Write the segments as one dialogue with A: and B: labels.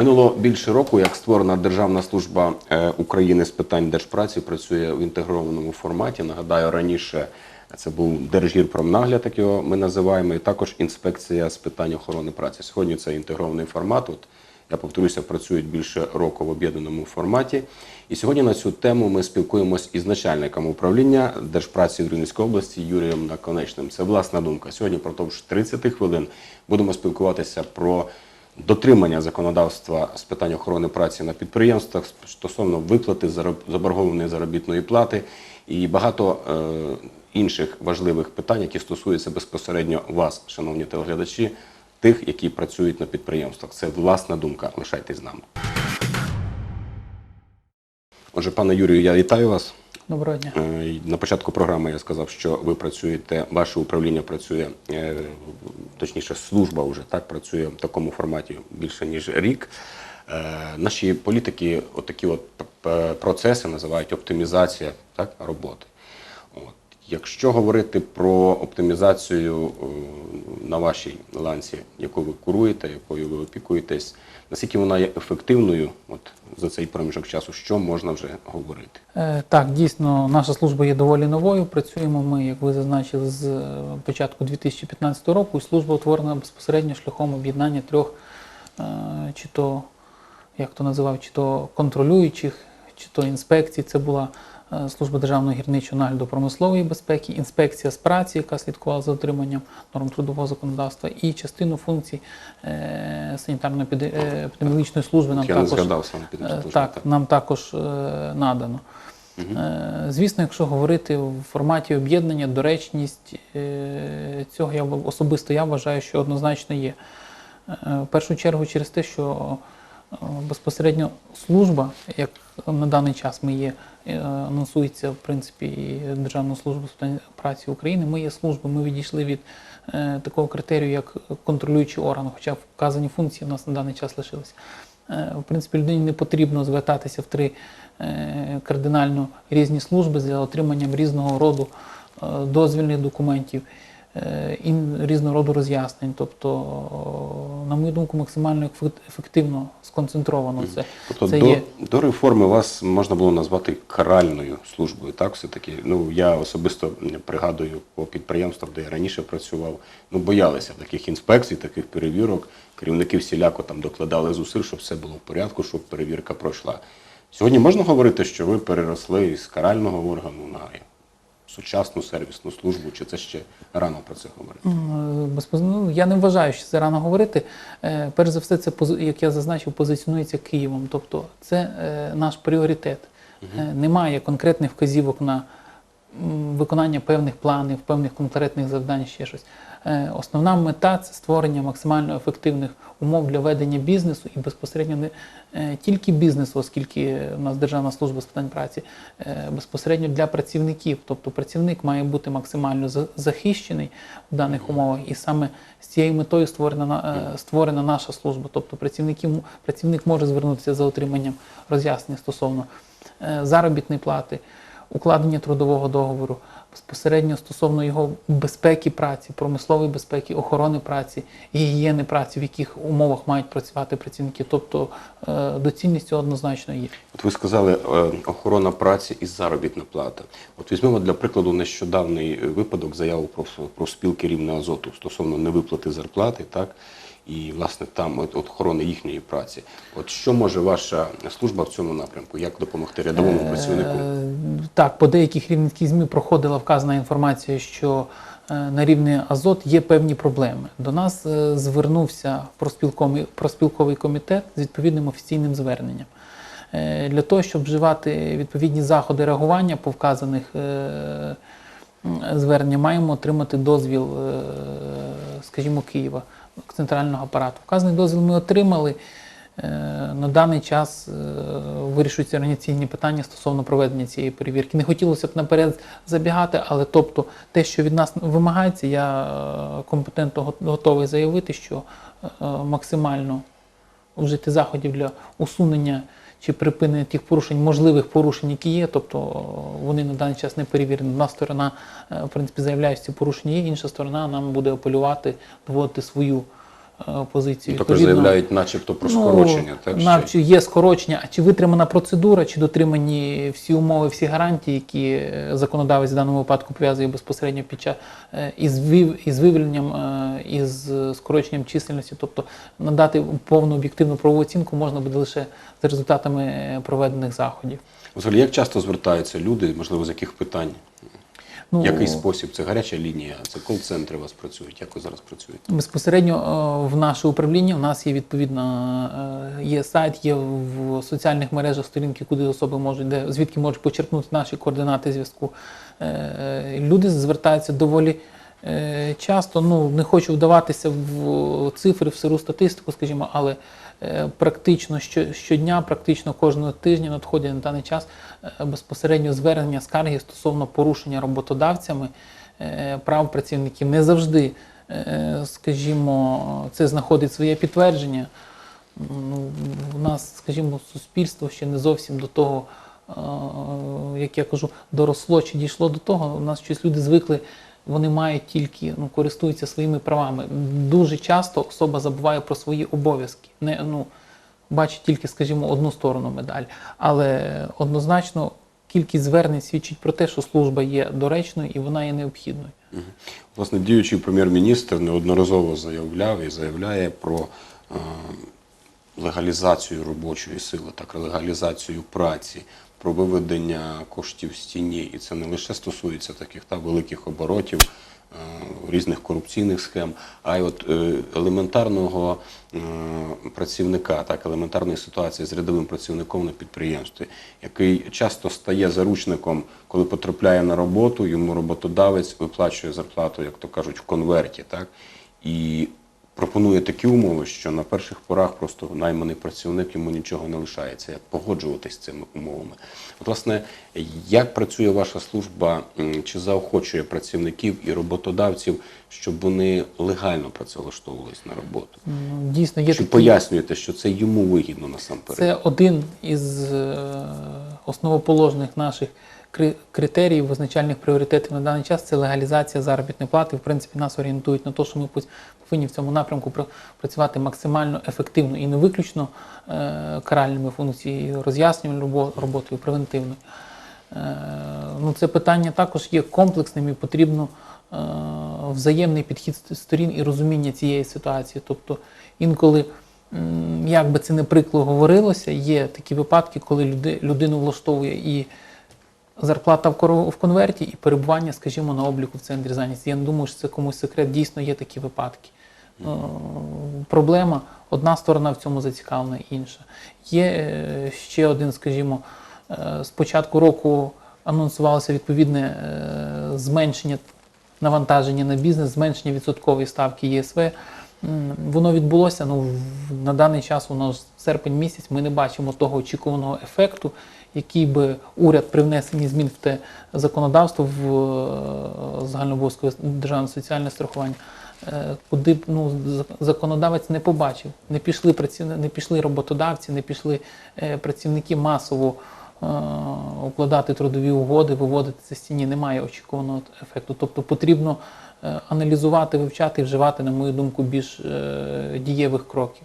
A: Минуло більше року, як створена Державна служба е, України з питань держпраці працює в інтегрованому форматі. Нагадаю, раніше це був Держгірпромнагляд, як його ми називаємо, і також інспекція з питань охорони праці. Сьогодні це інтегрований формат. От я повторюся, працюють більше року в об'єднаному форматі. І сьогодні на цю тему ми спілкуємось із начальником управління Держпраці в Рівненській області Юрієм Наконечним. Це власна думка. Сьогодні протягом 30 хвилин будемо спілкуватися про дотримання законодавства з питань охорони праці на підприємствах стосовно виплати заборгованої заробітної плати і багато е, інших важливих питань, які стосуються безпосередньо вас, шановні телеглядачі, тих, які працюють на підприємствах. Це власна думка. Лишайтесь з нами. Отже, пане Юрію, я вітаю вас.
B: Доброго дня.
A: Е, На початку програми я сказав, що ви працюєте, ваше управління працює, е, точніше, служба вже так працює в такому форматі більше ніж рік. Е, Наші політики отакі от процеси називають оптимізація так, роботи. От. Якщо говорити про оптимізацію на вашій ланці, яку ви куруєте, якою ви опікуєтесь, наскільки вона є ефективною от, за цей проміжок часу, що можна вже говорити?
B: Е, Так, дійсно, наша служба є доволі новою. Працюємо ми, як ви зазначили, з е, початку 2015 року. І служба утворена безпосередньо шляхом об'єднання трьох, е, чи то, як то називав, чи то контролюючих, чи то інспекцій. Це була служба державного гірничого нагляду промислової безпеки, інспекція з праці, яка слідкувала за дотриманням норм трудового законодавства, і частину функцій е, санітарно-епідеміологічної служби нам
A: Я
B: також
A: згадав
B: Е, Так, нам також е, надано. Е, Звісно, якщо говорити в форматі об'єднання, доречність е, цього я особисто я вважаю, що однозначно є. Е, В першу чергу через те, що е, безпосередньо служба, як на даний час ми є, е, анонсується в принципі і Державна служба з праці України. Ми є служба, ми відійшли від е, такого критерію, як контролюючий орган, хоча вказані функції в нас на даний час лишилися. Е, В принципі, людині не потрібно звертатися в три е, кардинально різні служби за отриманням різного роду е, дозвільних документів е, і різного роду роз'яснень. Тобто, на мою думку, максимально ефективно сконцентровано це.
A: Тобто
B: це
A: до,
B: є.
A: до реформи вас можна було назвати каральною службою, так? Все-таки. Ну, я особисто пригадую по підприємствах, де я раніше працював, ну, боялися таких інспекцій, таких перевірок. Керівники всіляко там докладали зусиль, щоб все було в порядку, щоб перевірка пройшла. Сьогодні можна говорити, що ви переросли із карального органу на сучасну сервісну службу, чи це ще рано про це говорити?
B: Е, ну, Я не вважаю, що це рано говорити. Е, Перш за все, це як я зазначив, позиціонується Києвом. Тобто це е, наш пріоритет. Угу. Немає конкретних вказівок на виконання певних планів, певних конкретних завдань, ще щось. Е, Основна мета це створення максимально ефективних умов для ведення бізнесу і безпосередньо не е, тільки бізнесу, оскільки у нас Державна служба з питань праці, е, безпосередньо для працівників. Тобто працівник має бути максимально захищений в даних умовах, і саме з цією метою створена створена наша служба. Тобто працівник може звернутися за отриманням роз'яснень стосовно заробітної плати, укладення трудового договору, безпосередньо стосовно його безпеки праці, промислової безпеки, охорони праці, гігієни праці, в яких умовах мають працювати працівники. Тобто е, доцільність цього однозначно є.
A: От ви сказали е, охорона праці і заробітна плата. От візьмемо для прикладу нещодавний випадок заяву про, про спілки рівня азоту стосовно невиплати зарплати, так і власне там от, от охорони їхньої праці. От що може ваша служба в цьому напрямку? Як допомогти рядовому працівнику?
B: Е, Так, по деяких рівненських ЗМІ проходила вказана інформація, що е, на рівні Азот є певні проблеми. До нас е, звернувся проспілковий, комітет з відповідним офіційним зверненням. Для того, щоб вживати відповідні заходи реагування по вказаних звернення, маємо отримати дозвіл, скажімо, Києва, центрального апарату. Вказаний дозвіл ми отримали. Е, На даний час е, вирішуються організаційні питання стосовно проведення цієї перевірки. Не хотілося б наперед забігати, але тобто те, що від нас вимагається, я е, компетентно готовий заявити, що максимально вжити заходів для усунення чи припинення тих порушень, можливих порушень, які є, тобто е, вони на даний час не перевірені. Одна сторона, е, в принципі, заявляє, що ці порушення є, інша сторона нам буде апелювати, доводити свою позицію.
A: Також
B: Відповідно,
A: заявляють, начебто, про скорочення. так,
B: Ну, на-
A: ще?
B: чи є скорочення, а чи витримана процедура, чи дотримані всі умови, всі гарантії, які е, законодавець в даному випадку пов'язує безпосередньо під час е, із, вив- із вивільненням, е, із е, скороченням чисельності, тобто надати повну об'єктивну правову оцінку можна буде лише за результатами е, проведених заходів.
A: Взагалі, як часто звертаються люди, можливо, з яких питань?
B: Ну,
A: Який спосіб? Це гаряча лінія, це кол-центри у вас працюють. Як ви зараз працюєте?
B: Безпосередньо е, в наше управління у нас є відповідно е, є сайт, є в соціальних мережах сторінки, куди особи можуть, де звідки можуть почерпнути наші координати зв'язку. Е, Люди звертаються доволі часто. Ну не хочу вдаватися в цифри, в сиру статистику, скажімо, але практично щодня, практично кожного тижня надходять на даний час е, безпосередньо звернення скарги стосовно порушення роботодавцями е, прав працівників. Не завжди, е, скажімо, це знаходить своє підтвердження. Ну, у нас, скажімо, суспільство ще не зовсім до того, е, як я кажу, доросло чи дійшло до того. У нас щось люди звикли, вони мають тільки ну, користуються своїми правами. Дуже часто особа забуває про свої обов'язки. Не, ну, бачить тільки, скажімо, одну сторону медаль. Але однозначно кількість звернень свідчить про те, що служба є доречною і вона є необхідною.
A: Власне, діючий прем'єр-міністр неодноразово заявляв і заявляє про е, легалізацію робочої сили, так, легалізацію праці, про виведення коштів з тіні. І це не лише стосується таких та, великих оборотів, е, різних корупційних схем, а й от е, елементарного е, працівника, так, елементарної ситуації з рядовим працівником на підприємстві, який часто стає заручником, коли потрапляє на роботу, йому роботодавець виплачує зарплату, як то кажуть, в конверті, так, і пропонує такі умови, що на перших порах просто найманий працівник йому нічого не лишається, як погоджуватись з цими умовами. От, власне, як працює ваша служба, чи заохочує працівників і роботодавців, щоб вони легально працевлаштовувались на роботу?
B: Ну, Дійсно, є
A: Чи
B: такі...
A: пояснюєте, що це йому вигідно насамперед?
B: Це один із е, основоположних наших кри- критеріїв, визначальних пріоритетів на даний час це легалізація заробітної плати. В принципі, нас орієнтують на те, що ми повинні в цьому напрямку працювати максимально ефективно і не виключно е, каральними функціями, роз'яснювальною роботою, превентивною. Е, Ну, це питання також є комплексним і потрібно е, взаємний підхід сторін і розуміння цієї ситуації. Тобто інколи, як би це не прикло говорилося, є такі випадки, коли людину влаштовує і зарплата в конверті, і перебування, скажімо, на обліку в центрі зайнятості. Я не думаю, що це комусь секрет. Дійсно є такі випадки. Е, Проблема, одна сторона в цьому зацікавлена, інша. Є е, ще один, скажімо, е, з початку року анонсувалося відповідне зменшення навантаження на бізнес, зменшення відсоткової ставки ЄСВ. Воно відбулося. Ну, на даний час, воно ж серпень місяць, ми не бачимо того очікуваного ефекту, який би уряд при внесенні змін в те законодавство в е, загальнообов'язкове державне соціальне страхування. е, Куди б ну, законодавець не побачив, не пішли працівни, не пішли роботодавці, не пішли е, працівники масово укладати трудові угоди, виводити це з тіні, немає очікуваного ефекту. Тобто потрібно аналізувати, вивчати і вживати, на мою думку, більш е, дієвих кроків,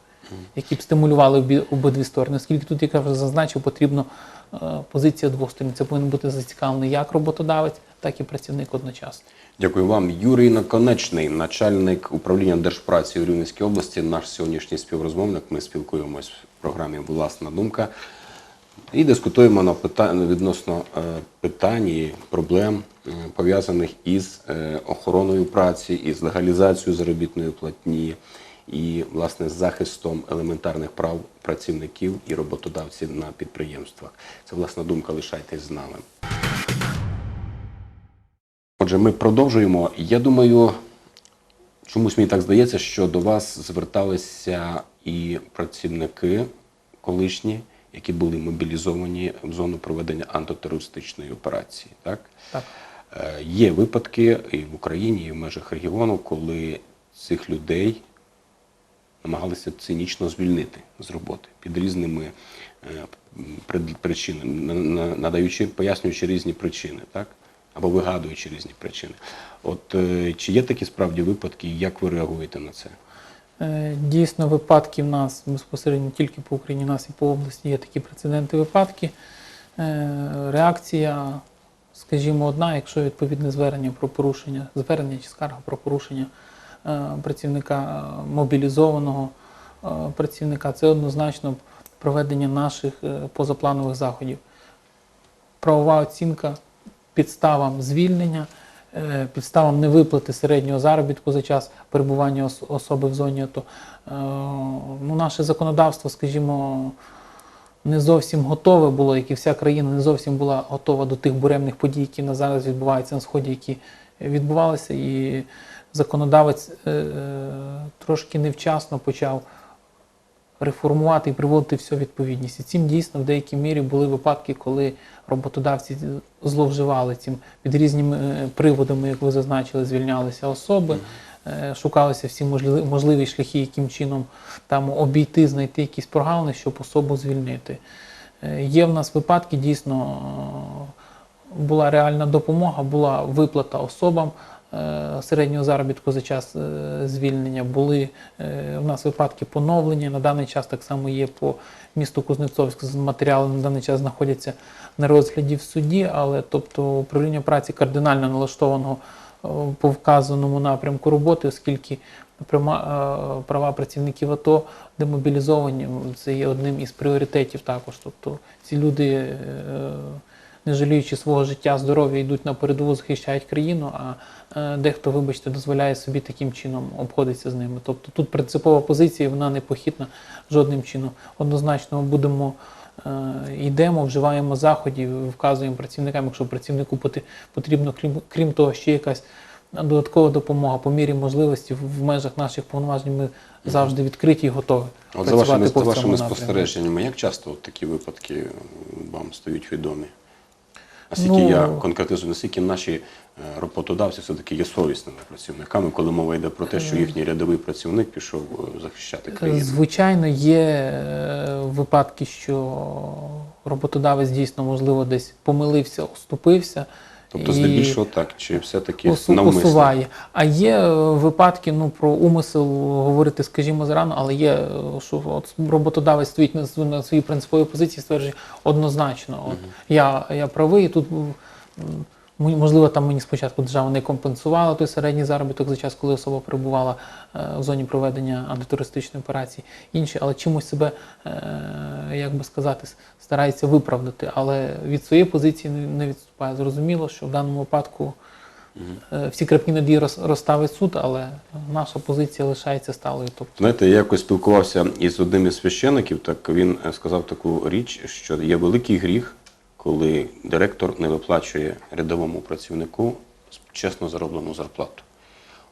B: які б стимулювали обидві сторони. Оскільки тут, як я вже зазначив, потрібно е, позиція двох сторін. Це повинен бути зацікавлений як роботодавець, так і працівник одночасно.
A: Дякую вам. Юрій Наконечний, начальник управління держпраці у Рівненській області, наш сьогоднішній співрозмовник. Ми спілкуємось в програмі Власна думка і дискутуємо на питання відносно е, питань і проблем, е, пов'язаних із е, охороною праці, із легалізацією заробітної платні і власне з захистом елементарних прав працівників і роботодавців на підприємствах. Це власна думка. Лишайтесь з нами. Отже, ми продовжуємо. Я думаю, чомусь мені так здається, що до вас зверталися і працівники колишні, які були мобілізовані в зону проведення антитерористичної операції. Так?
B: Так.
A: Е, Є випадки і в Україні, і в межах регіону, коли цих людей намагалися цинічно звільнити з роботи під різними е, причинами, на- на- надаючи, пояснюючи різні причини, так? або вигадуючи різні причини. От е, чи є такі справді випадки, і як ви реагуєте на це?
B: Е, Дійсно, випадки в нас безпосередньо тільки по Україні, у нас і по області є такі прецеденти випадки. Е, Реакція, скажімо, одна, якщо відповідне звернення про порушення, звернення чи скарга про порушення е, працівника мобілізованого працівника, це однозначно проведення наших позапланових заходів. Правова оцінка підставам звільнення, підставам невиплати середнього заробітку за час перебування особи в зоні АТО. Е, Ну, наше законодавство, скажімо, не зовсім готове було, як і вся країна не зовсім була готова до тих буремних подій, які на зараз відбуваються на сході, які відбувалися, і законодавець е, е, трошки невчасно почав реформувати і приводити все в відповідність. І цим дійсно в деякій мірі були випадки, коли роботодавці зловживали цим під різними е, приводами, як ви зазначили, звільнялися особи, е, шукалися всі можливі, шляхи, яким чином там обійти, знайти якісь прогалини, щоб особу звільнити. Е, Є в нас випадки, дійсно була реальна допомога, була виплата особам середнього заробітку за час е, звільнення. Були е, в нас випадки поновлення. На даний час так само є по місту Кузнецовськ. Матеріали на даний час знаходяться на розгляді в суді, але тобто управління праці кардинально налаштованого е, по вказаному напрямку роботи, оскільки е, права працівників АТО демобілізовані, це є одним із пріоритетів також. Тобто ці люди, е, не жаліючи свого життя, здоров'я, йдуть на передову, захищають країну, а е, дехто, вибачте, дозволяє собі таким чином обходитися з ними. Тобто тут принципова позиція, вона не похитна жодним чином. Однозначно ми будемо е, йдемо, вживаємо заходів, вказуємо працівникам, якщо працівнику потрібно, крім, крім того, ще якась додаткова допомога по мірі можливості в межах наших повноважень. Ми завжди відкриті і готові.
A: От за вашими,
B: по
A: за вашими спостереженнями, як часто от такі випадки вам стають відомі? Наскільки
B: Ну-
A: я конкретизую, наскільки наші е, роботодавці все-таки є совісними працівниками, коли мова йде про те, що їхній рядовий працівник пішов е, захищати країну?
B: Звичайно, є е, випадки, що роботодавець дійсно, можливо, десь помилився, оступився.
A: Тобто, здебільшого так, чи все-таки
B: усу-
A: навмисно?
B: усуває. А є е, випадки, ну про умисел говорити, скажімо, зарано, але є, е, що от роботодавець стоїть на, на своїй принциповій позиції, стверджує однозначно. От, я, я правий, і тут можливо там мені спочатку держава не компенсувала той середній заробіток за час, коли особа перебувала е, в зоні проведення антитерористичної операції, інші, але чимось себе, е, як би сказати, старається виправдати, але від своєї позиції не, відступає. Зрозуміло, що в даному випадку. Е, Всі крапні надії роз- розставить суд, але наша позиція лишається сталою. Тобто,
A: Знаєте, я якось спілкувався із одним із священиків, так він сказав таку річ, що є великий гріх, коли директор не виплачує рядовому працівнику чесно зароблену зарплату.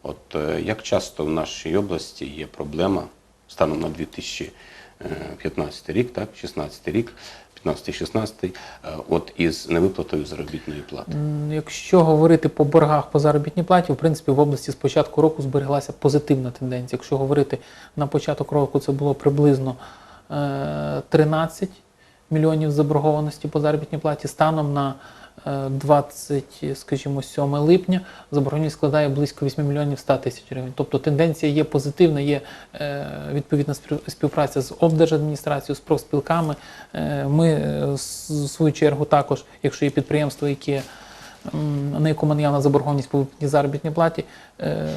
A: От е, як часто в нашій області є проблема станом на 2015 рік, так, 16 рік, 15-16, е, от із невиплатою заробітної плати.
B: якщо говорити по боргах по заробітній платі, в принципі, в області з початку року збереглася позитивна тенденція. Якщо говорити на початок року, це було приблизно е, 13 мільйонів заборгованості по заробітній платі. Станом на е, 20, скажімо, 7 липня заборгованість складає близько 8 мільйонів 100 тисяч гривень. Тобто тенденція є позитивна, є е, відповідна спів- співпраця з облдержадміністрацією, з профспілками. Е, Ми, е, в свою чергу, також, якщо є підприємство, яке на якому наявна заборгованість по заробітній платі, е,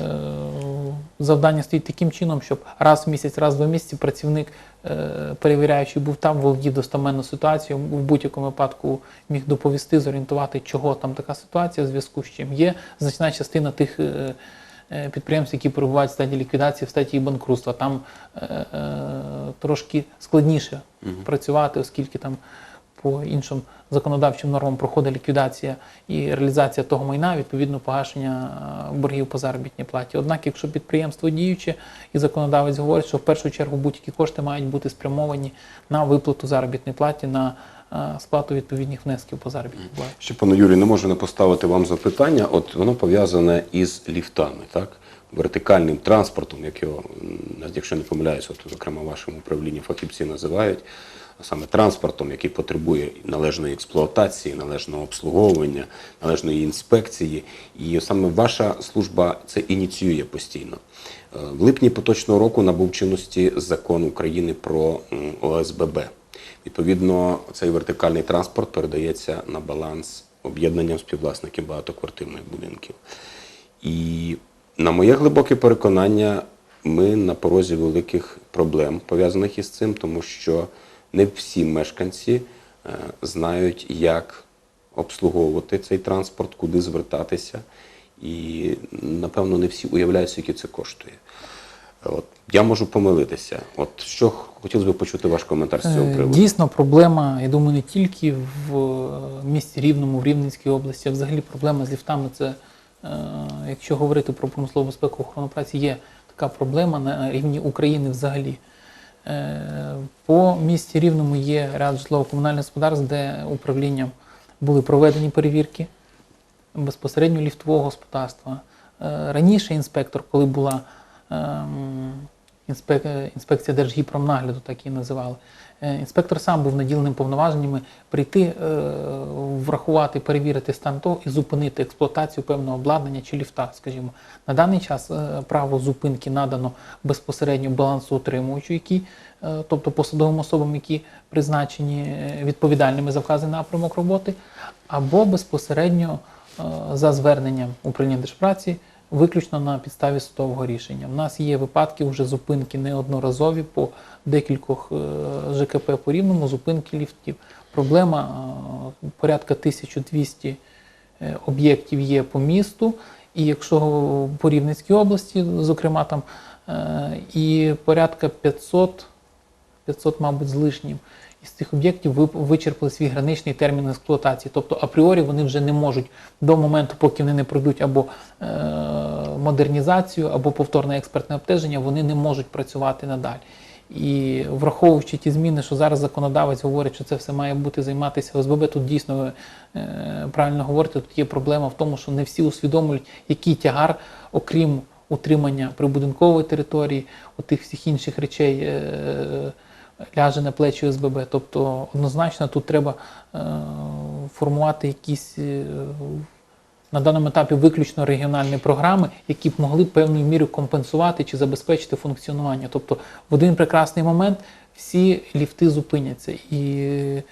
B: завдання стоїть таким чином, щоб раз в місяць, раз в два місяці працівник, е, перевіряючий був там, володів достаменну ситуацією, в будь-якому випадку міг доповісти, зорієнтувати, чого там така ситуація, в зв'язку з чим є значна частина тих. е, е, Підприємств, які перебувають в стадії ліквідації, в стадії банкрутства, там е, е, трошки складніше працювати, оскільки там по іншим законодавчим нормам проходить ліквідація і реалізація того майна, відповідно погашення е, боргів по заробітній платі. Однак, якщо підприємство діюче і законодавець говорить, що в першу чергу будь-які кошти мають бути спрямовані на виплату заробітної платі, на е, сплату відповідних внесків по заробітній платі.
A: Ще, пане Юрію, не можу не поставити вам запитання. От воно пов'язане із ліфтами. Так? вертикальним транспортом, як його, якщо не помиляюся, от, зокрема в вашому управлінні фахівці називають, саме транспортом, який потребує належної експлуатації, належного обслуговування, належної інспекції. І саме ваша служба це ініціює постійно. Е, В липні поточного року набув чинності закон України про ОСББ. Відповідно, цей вертикальний транспорт передається на баланс об'єднанням співвласників багатоквартирних будинків. І на моє глибоке переконання, ми на порозі великих проблем пов'язаних із цим, тому що не всі мешканці е, знають, як обслуговувати цей транспорт, куди звертатися. І, напевно, не всі уявляють, скільки це коштує. От, я можу помилитися. От що хотілося б почути ваш коментар з цього
B: Е,
A: приводу.
B: Дійсно, проблема, я думаю, не тільки в е, місті Рівному, в Рівненській області, а взагалі проблема з ліфтами. Це, якщо говорити про промислову безпеку охорону праці, є така проблема на рівні України взагалі. Е, По місті Рівному є ряд житлово-комунальних господарств, де управлінням були проведені перевірки безпосередньо ліфтового господарства. Е, Раніше інспектор, коли була ем, інспек- інспекція Держгіпромнагляду, так її називали, інспектор сам був наділеним повноваженнями прийти, е, врахувати, перевірити стан того і зупинити експлуатацію певного обладнання чи ліфта, скажімо. На даний час е, право зупинки надано безпосередньо балансоутримувачу, який, е, тобто посадовим особам, які призначені е, відповідальними за вказаний напрямок роботи, або безпосередньо е, за зверненням управління держпраці виключно на підставі судового рішення. У нас є випадки вже зупинки неодноразові по декількох е, ЖКП по рівному, зупинки ліфтів. Проблема е, порядка 1200 е, об'єктів є по місту, і якщо по Рівненській області, зокрема там, і порядка 500 500, мабуть, з лишнім. Із цих об'єктів ви- вичерпали свій граничний термін експлуатації. Тобто апріорі вони вже не можуть до моменту, поки вони не пройдуть або е, модернізацію, або повторне експертне обстеження, вони не можуть працювати надалі. І враховуючи ті зміни, що зараз законодавець говорить, що це все має бути займатися ОСББ, тут дійсно ви е, правильно говорите, тут є проблема в тому, що не всі усвідомлюють, який тягар, окрім утримання прибудинкової території, тих всіх інших речей. Е, ляже на плечі ОСББ. Тобто однозначно тут треба е, формувати якісь е, на даному етапі виключно регіональні програми, які б могли певною мірою компенсувати чи забезпечити функціонування. Тобто в один прекрасний момент всі ліфти зупиняться. І, е,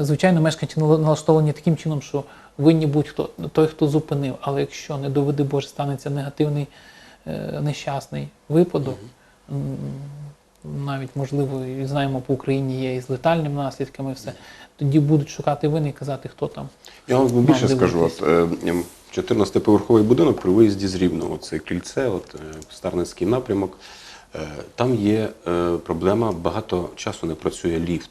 B: звичайно, мешканці нала- налаштовані таким чином, що винні будь-хто той, хто зупинив. Але якщо не доведи Боже, станеться негативний нещасний випадок, навіть можливо, і знаємо по Україні є і з летальними наслідками, все тоді будуть шукати вини і казати, хто там.
A: Я вам більше скажу, от, е, 14-поверховий будинок при виїзді з Рівного, це кільце, от, е, Старницький напрямок. Е, Там є е, проблема, багато часу не працює ліфт.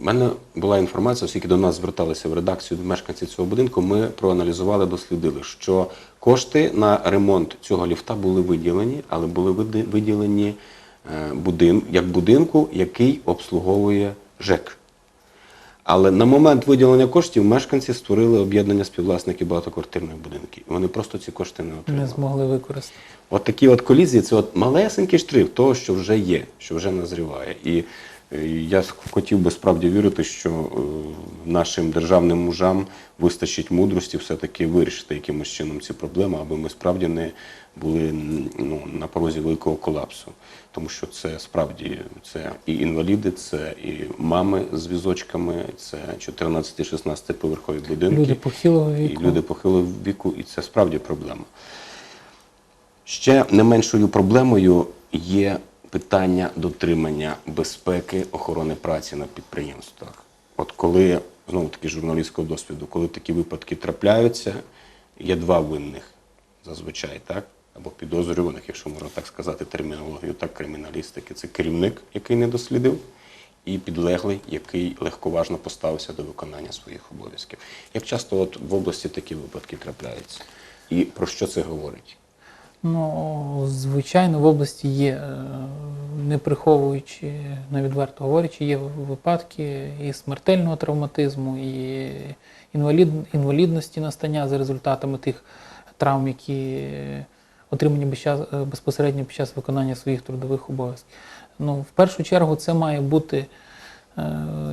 A: У мене була інформація, оскільки до нас зверталися в редакцію мешканці цього будинку, ми проаналізували, дослідили, що кошти на ремонт цього ліфта були виділені, але були виділені е, будин, як будинку, який обслуговує ЖЕК. Але на момент виділення коштів мешканці створили об'єднання співвласників багатоквартирних будинків. Вони просто ці кошти не отримали.
B: Не змогли використати.
A: От такі от колізії це от малесенький штрих того, що вже є, що вже назріває. І я хотів би справді вірити, що е, нашим державним мужам вистачить мудрості все-таки вирішити якимось чином ці проблеми, аби ми справді не були ну, на порозі великого колапсу. Тому що це справді це і інваліди, це і мами з візочками, це 14-16 поверхові будинки.
B: Люди похилого
A: І
B: віку.
A: люди похилого віку, і це справді проблема. Ще не меншою проблемою є питання дотримання безпеки охорони праці на підприємствах. От коли, знову таки, журналістського досвіду, коли такі випадки трапляються, є два винних зазвичай, так? Або підозрюваних, якщо можна так сказати, термінологію, так, криміналістики. Це керівник, який не дослідив, і підлеглий, який легковажно поставився до виконання своїх обов'язків. Як часто от в області такі випадки трапляються? І про що це говорить?
B: Ну, звичайно, в області є, е, не приховуючи, не відверто говорячи, є випадки і смертельного травматизму, і інвалід, інвалідності настання за результатами тих травм, які отримані е, безпосередньо під час виконання своїх трудових обов'язків. Ну, в першу чергу це має бути, е,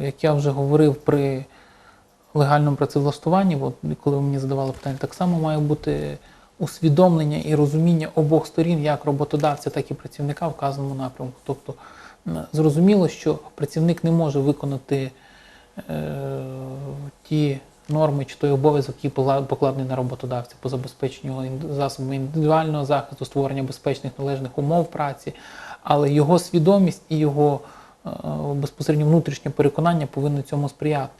B: як я вже говорив, при легальному працевлаштуванні, от, коли ви мені задавали питання, так само має бути усвідомлення і розуміння обох сторін, як роботодавця, так і працівника в вказаному напрямку. Тобто зрозуміло, що працівник не може виконати е, ті норми чи той обов'язок, який покладений на роботодавця по забезпеченню засобами індивідуального захисту, створення безпечних належних умов праці, але його свідомість і його е, безпосередньо внутрішнє переконання повинно цьому сприяти.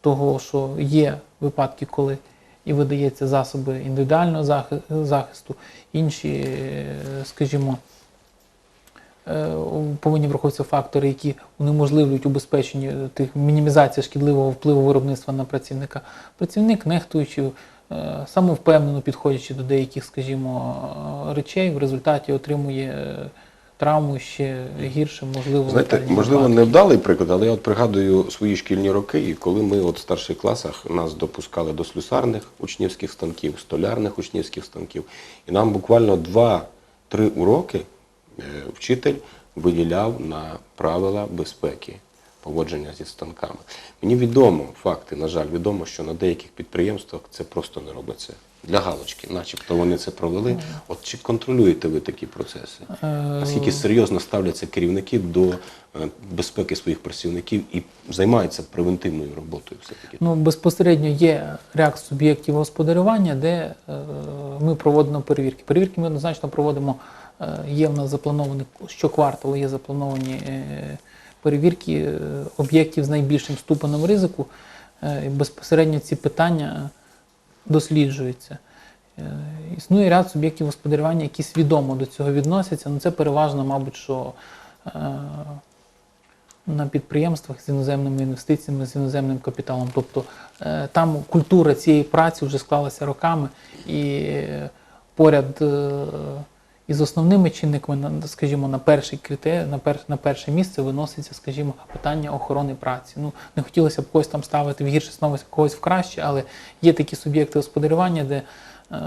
B: Того, що є випадки, коли і видається засоби індивідуального захисту, інші, е, скажімо, е, повинні враховуватися фактори, які унеможливлюють убезпечення тих мінімізація шкідливого впливу виробництва на працівника. Працівник, нехтуючи е, самовпевнено підходячи до деяких, скажімо, речей, в результаті отримує травму ще гірше, можливо,
A: Знаєте, можливо, невдалий приклад, але я от пригадую свої шкільні роки, і коли ми от в старших класах нас допускали до слюсарних учнівських станків, столярних учнівських станків, і нам буквально 2-3 уроки е, вчитель виділяв на правила безпеки поводження зі станками. Мені відомо факти, на жаль, відомо, що на деяких підприємствах це просто не робиться. Для галочки, начебто вони це провели. От чи контролюєте ви такі процеси?
B: Е,
A: Наскільки серйозно ставляться керівники до е, безпеки своїх працівників і займаються превентивною роботою все-таки?
B: Ну, безпосередньо є ряд суб'єктів господарювання, де е, ми проводимо перевірки. Перевірки ми однозначно проводимо, є в нас заплановані щокварталу, є заплановані перевірки об'єктів з найбільшим ступенем ризику. І безпосередньо ці питання досліджуються. Е, Існує ряд суб'єктів господарювання, які свідомо до цього відносяться. Ну, це переважно, мабуть, що е, на підприємствах з іноземними інвестиціями, з іноземним капіталом. Тобто е, там культура цієї праці вже склалася роками, і поряд е, із основними чинниками, скажімо, на перший критерій, на, пер, на перше місце виноситься, скажімо, питання охорони праці. Ну, не хотілося б когось там ставити в гірше становище, когось в краще, але є такі суб'єкти господарювання, де е,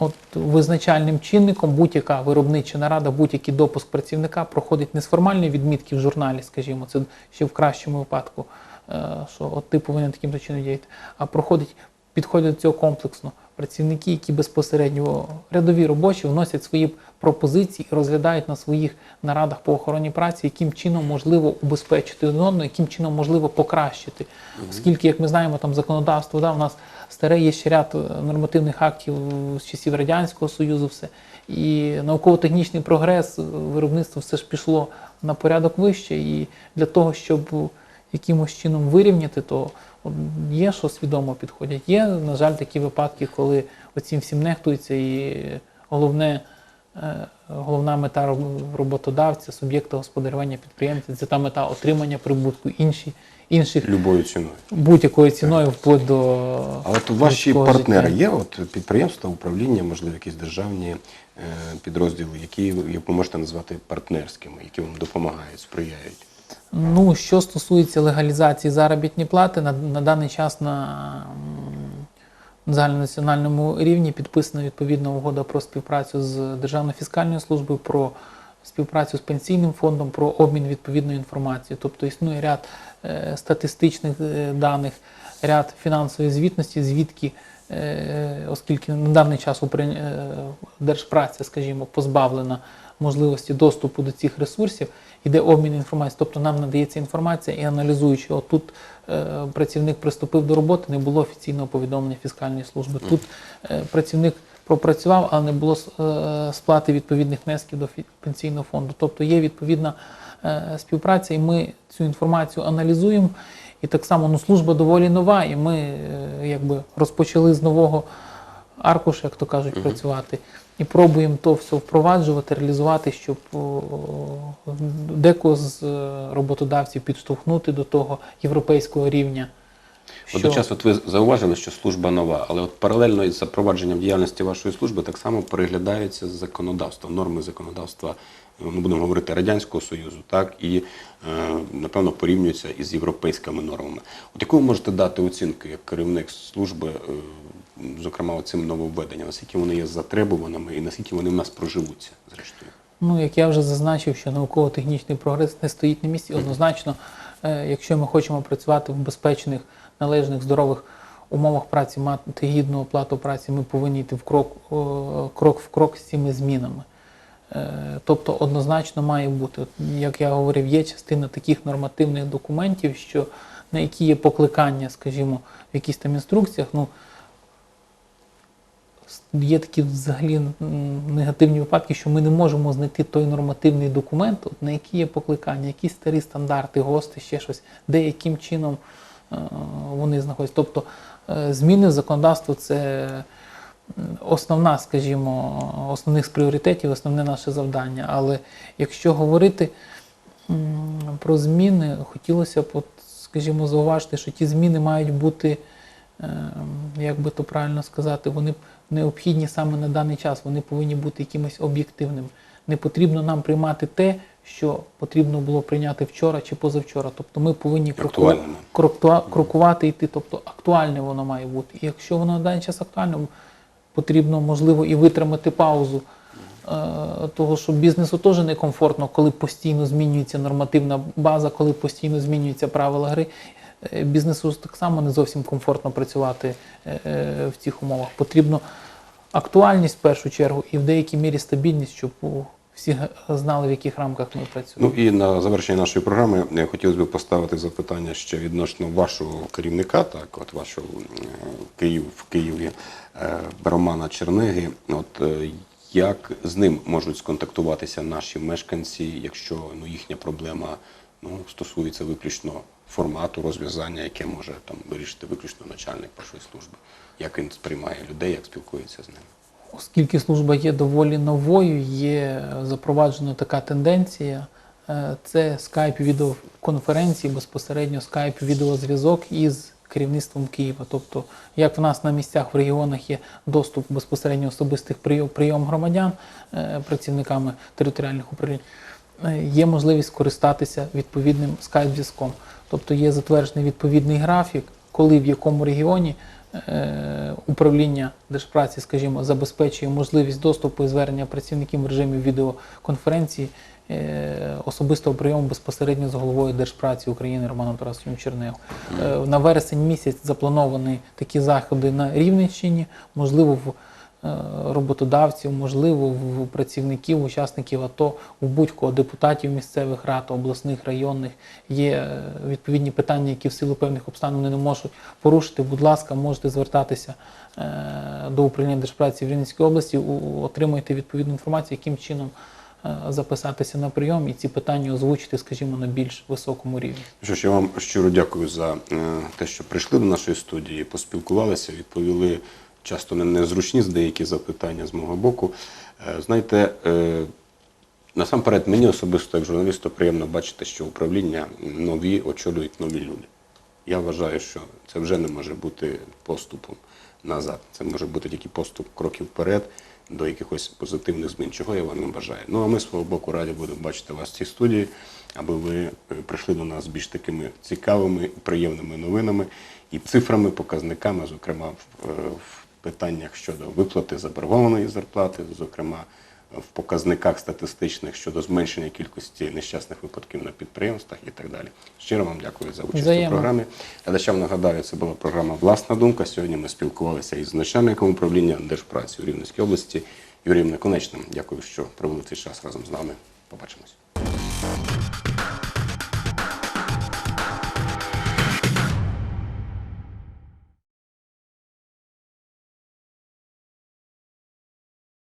B: От визначальним чинником будь-яка виробнича нарада, будь-який допуск працівника проходить не з формальної відмітки в журналі, скажімо, це ще в кращому випадку, е, що от ти повинен таким чином діяти, а проходить, підходять до цього комплексно. Працівники, які безпосередньо рядові робочі, вносять свої пропозиції і розглядають на своїх нарадах по охороні праці, яким чином можливо убезпечити одного, яким чином можливо покращити. Оскільки, як ми знаємо, там законодавство да, у нас старе є ще ряд е, нормативних актів з часів Радянського Союзу, все. І науково-технічний прогрес, е, виробництво все ж пішло на порядок вище. І для того, щоб якимось чином вирівняти, то є, що свідомо підходять. Є, на жаль, такі випадки, коли оцім всім нехтується, і головне, е, головна мета роботодавця, суб'єкта господарювання підприємця, це та мета отримання прибутку, інші, інших
A: Любою ціною.
B: будь-якою ціною вплоть до
A: А от ваші партнери
B: життя.
A: є? От підприємства, управління, можливо, якісь державні е, підрозділи, які ви можете назвати партнерськими, які вам допомагають, сприяють?
B: Ну, що стосується легалізації заробітної плати, на, на даний час на загальнонаціональному рівні підписана відповідна угода про співпрацю з Державною фіскальною службою, про співпрацю з пенсійним фондом, про обмін відповідною інформацією. Тобто існує ряд е, статистичних е, даних, ряд фінансової звітності, звідки, е, оскільки на даний час Укрін- е, держпраця, скажімо, позбавлена можливості доступу до цих ресурсів, іде обмін інформацією. Тобто нам надається інформація і аналізуючи, отут е, працівник приступив до роботи, не було офіційного повідомлення фіскальної служби. Тут е, працівник пропрацював, але не було е, сплати відповідних внесків до пенсійного фонду. Тобто є відповідна е, співпраця, і ми цю інформацію аналізуємо. І так само ну, служба доволі нова, і ми е, якби розпочали з нового аркуша, як то кажуть, працювати. І пробуємо то все впроваджувати, реалізувати, щоб декого з е, роботодавців підштовхнути до того європейського рівня.
A: Водночас, от ви зауважили, що служба нова, але от паралельно із запровадженням діяльності вашої служби так само переглядається законодавство, норми законодавства ми будемо говорити Радянського Союзу, так і е, напевно порівнюються із європейськими нормами. От яку ви можете дати оцінку як керівник служби, е, зокрема цим нововведенням, наскільки вони є затребуваними і наскільки вони в нас проживуться, зрештою?
B: Ну, як я вже зазначив, що науково-технічний прогрес не стоїть на місці. Однозначно, е, якщо ми хочемо працювати в безпечних, належних, здорових умовах праці, мати гідну оплату праці, ми повинні йти в крок, крок в крок з цими змінами. Е, Тобто однозначно має бути, як я говорив, є частина таких нормативних документів, що на які є покликання, скажімо, в якісь там інструкціях. Ну, є такі взагалі негативні випадки, що ми не можемо знайти той нормативний документ, от, на який є покликання, якісь старі стандарти, ГОСТи, ще щось, де яким чином е, вони знаходяться. Тобто е, зміни в законодавство це основна, скажімо, основних з пріоритетів, основне наше завдання. Але якщо говорити про зміни, хотілося б, от, скажімо, зауважити, що ті зміни мають бути е, як би то правильно сказати, вони необхідні саме на даний час, вони повинні бути якимось об'єктивними. Не потрібно нам приймати те, що потрібно було прийняти вчора чи позавчора. Тобто ми повинні кроку-
A: Актуальними.
B: крокувати йти, тобто актуальне воно має бути. І якщо воно на даний час актуальне, потрібно, можливо, і витримати паузу. Е, Того, що бізнесу теж некомфортно, коли постійно змінюється нормативна база, коли постійно змінюються правила гри. Е, Бізнесу так само не зовсім комфортно працювати е, в цих умовах. Потрібно актуальність в першу чергу і в деякій мірі стабільність, щоб всі знали, в яких рамках ми працюємо.
A: Ну і на завершення нашої програми я хотілося б поставити запитання ще відносно вашого керівника, так, от вашого Київ в Києві е, Романа Черниги. От е, як з ним можуть сконтактуватися наші мешканці, якщо ну, їхня проблема ну, стосується виключно формату розв'язання, яке може там вирішити виключно начальник першої служби? Як він сприймає людей, як спілкується з ними?
B: Оскільки служба є доволі новою, є запроваджена така тенденція. е, Це скайп відеоконференції, безпосередньо скайп відеозв'язок із керівництвом Києва. Тобто, як в нас на місцях в регіонах є доступ безпосередньо особистих прийом, прийом громадян е, працівниками територіальних управлінь, е, є можливість скористатися відповідним скайп-зв'язком. Тобто є затверджений відповідний графік, коли в якому регіоні е, управління держпраці, скажімо, забезпечує можливість доступу і звернення працівників в режимі відеоконференції е, особистого прийому безпосередньо з головою Держпраці України Романом Тарасовичем Чернев. Е, На вересень місяць заплановані такі заходи на Рівненщині, можливо, в е, роботодавців, можливо, в працівників, учасників АТО, у будь-кого депутатів місцевих рад, обласних, районних є е, відповідні питання, які в силу певних обставин не можуть порушити. Будь ласка, можете звертатися е, до управління держпраці в Рівненській області, отримуєте відповідну інформацію, яким чином е, записатися на прийом і ці питання озвучити, скажімо, на більш високому рівні.
A: Що ж, я вам щиро дякую за е, те, що прийшли до нашої студії, поспілкувалися, відповіли часто незручні з деякі запитання з мого боку. Е, Знаєте, е, насамперед мені особисто як журналісту приємно бачити, що управління нові очолюють нові люди. Я вважаю, що це вже не може бути поступом назад. Це може бути тільки поступ кроків вперед до якихось позитивних змін, чого я вам і бажаю. Ну а ми з свого боку раді будемо бачити вас в цій студії, аби ви е, прийшли до нас з більш такими цікавими і приємними новинами і цифрами, показниками, зокрема в питаннях щодо виплати заборгованої зарплати, зокрема в показниках статистичних щодо зменшення кількості нещасних випадків на підприємствах і так далі. Щиро вам дякую за участь
B: Взаємно.
A: у програмі. Глядачам нагадаю, це була програма Власна думка. Сьогодні ми спілкувалися із начальником управління Держпраці у Рівненській області Юрієм Неконечним. Дякую, що провели цей час разом з нами. Побачимось.